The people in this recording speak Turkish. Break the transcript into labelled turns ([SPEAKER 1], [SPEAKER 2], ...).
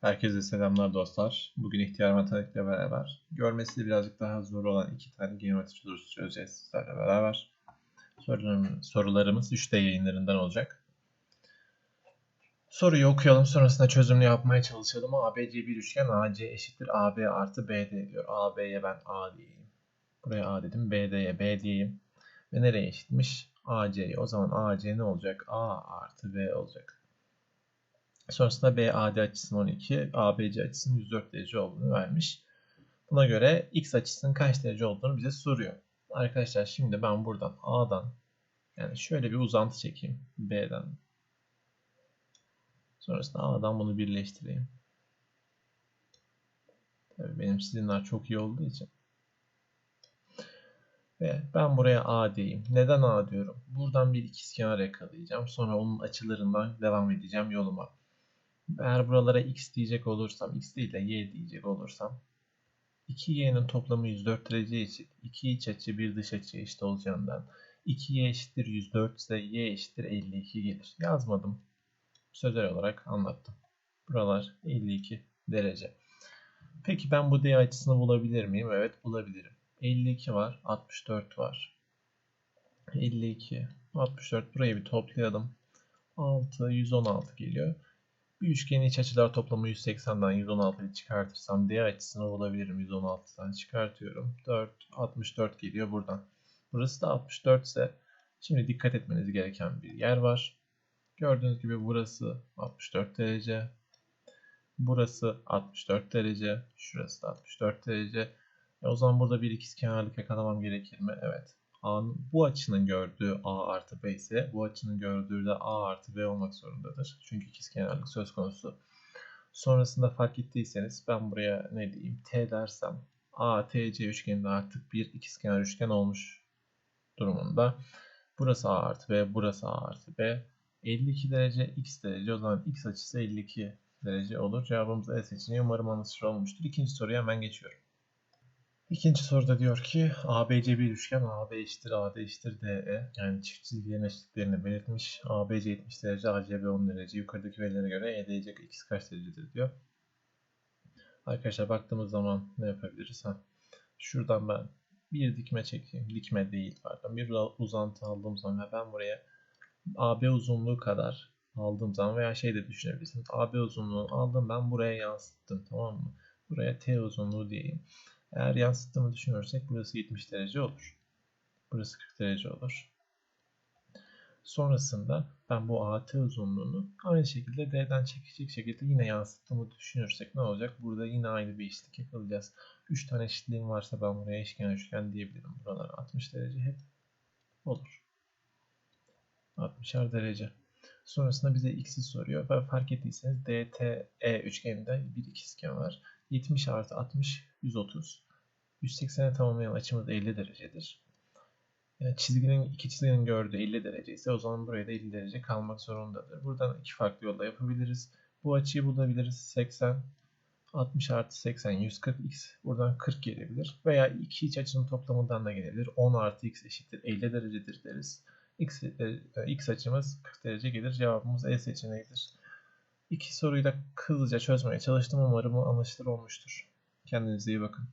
[SPEAKER 1] Herkese selamlar dostlar. Bugün ihtiyar matematikle beraber görmesi birazcık daha zor olan iki tane geometri sorusu çözeceğiz sizlerle beraber. Sorularımız, sorularımız 3D yayınlarından olacak. Soruyu okuyalım sonrasında çözümünü yapmaya çalışalım. ABC bir üçgen AC eşittir AB artı BD diyor. AB'ye ben A diyeyim. Buraya A dedim. BD'ye B diyeyim. Ve nereye eşitmiş? AC'ye. O zaman AC ne olacak? A artı B olacak. Sonrasında BAD açısının 12, ABC açısının 104 derece olduğunu vermiş. Buna göre x açısının kaç derece olduğunu bize soruyor. Arkadaşlar şimdi ben buradan A'dan yani şöyle bir uzantı çekeyim. B'den. Sonrasında A'dan bunu birleştireyim. Tabii benim sizinler çok iyi olduğu için. Ve ben buraya A diyeyim. Neden A diyorum? Buradan bir ikizkenar yakalayacağım. Sonra onun açılarından devam edeceğim yoluma. Eğer buralara x diyecek olursam, x değil de y diyecek olursam 2y'nin toplamı 104 derece eşit. 2 iç açı bir dış açı eşit olacağından 2y eşittir 104 ise y eşittir 52 gelir. Yazmadım. Sözel olarak anlattım. Buralar 52 derece. Peki ben bu d açısını bulabilir miyim? Evet bulabilirim. 52 var, 64 var. 52, 64 burayı bir toplayalım. 6, 116 geliyor. Bir üçgenin iç açılar toplamı 180'den 116'yı çıkartırsam D açısını bulabilirim. 116'dan çıkartıyorum. 4, 64 geliyor buradan. Burası da 64 ise şimdi dikkat etmeniz gereken bir yer var. Gördüğünüz gibi burası 64 derece. Burası 64 derece. Şurası da 64 derece. E o zaman burada bir ikizkenarlık yakalamam gerekir mi? Evet. A'nın bu açının gördüğü A artı B ise bu açının gördüğü de A artı B olmak zorundadır. Çünkü ikizkenarlık söz konusu. Sonrasında fark ettiyseniz ben buraya ne diyeyim T dersem A, T, C üçgeninde artık bir ikizkenar üçgen olmuş durumunda. Burası A artı B, burası A artı B. 52 derece, X derece. O zaman X açısı 52 derece olur. Cevabımız E seçeneği. Umarım anlaşılır olmuştur. İkinci soruya hemen geçiyorum. İkinci soruda diyor ki ABC bir üçgen AB eşittir AD eşittir DE yani çift çizgilerin eşitliklerini belirtmiş. ABC 70 derece, ACB 10 derece. Yukarıdaki verilere göre EDC x kaç derecedir diyor. Arkadaşlar baktığımız zaman ne yapabiliriz? Ha? Şuradan ben bir dikme çekeyim. Dikme değil pardon. Bir uzantı aldığım zaman ve ben buraya AB uzunluğu kadar aldığım zaman veya şey de düşünebilirsiniz. AB uzunluğunu aldım ben buraya yansıttım tamam mı? Buraya T uzunluğu diyeyim. Eğer yansıttığımı düşünürsek burası 70 derece olur. Burası 40 derece olur. Sonrasında ben bu AT uzunluğunu aynı şekilde D'den çekecek şekilde yine yansıttığımı düşünürsek ne olacak? Burada yine aynı bir eşitlik yakalayacağız. 3 tane eşitliğim varsa ben buraya eşkenar üçgen diyebilirim. Buralar 60 derece hep olur. 60'ar derece. Sonrasında bize x'i soruyor. Ve fark ettiyseniz DTE üçgeninde bir ikizkenar var. 70 artı 60 130. 180'e tamamlayan açımız 50 derecedir. Yani çizginin iki çizginin gördüğü 50 derece ise o zaman buraya da 50 derece kalmak zorundadır. Buradan iki farklı yolda yapabiliriz. Bu açıyı bulabiliriz. 80 60 artı 80 140 x buradan 40 gelebilir. Veya iki iç açının toplamından da gelebilir. 10 artı x eşittir 50 derecedir deriz. X, e, x açımız 40 derece gelir. Cevabımız E seçeneğidir. İki soruyu da hızlıca çözmeye çalıştım. Umarım anlaşılır olmuştur. Kendinize iyi bakın.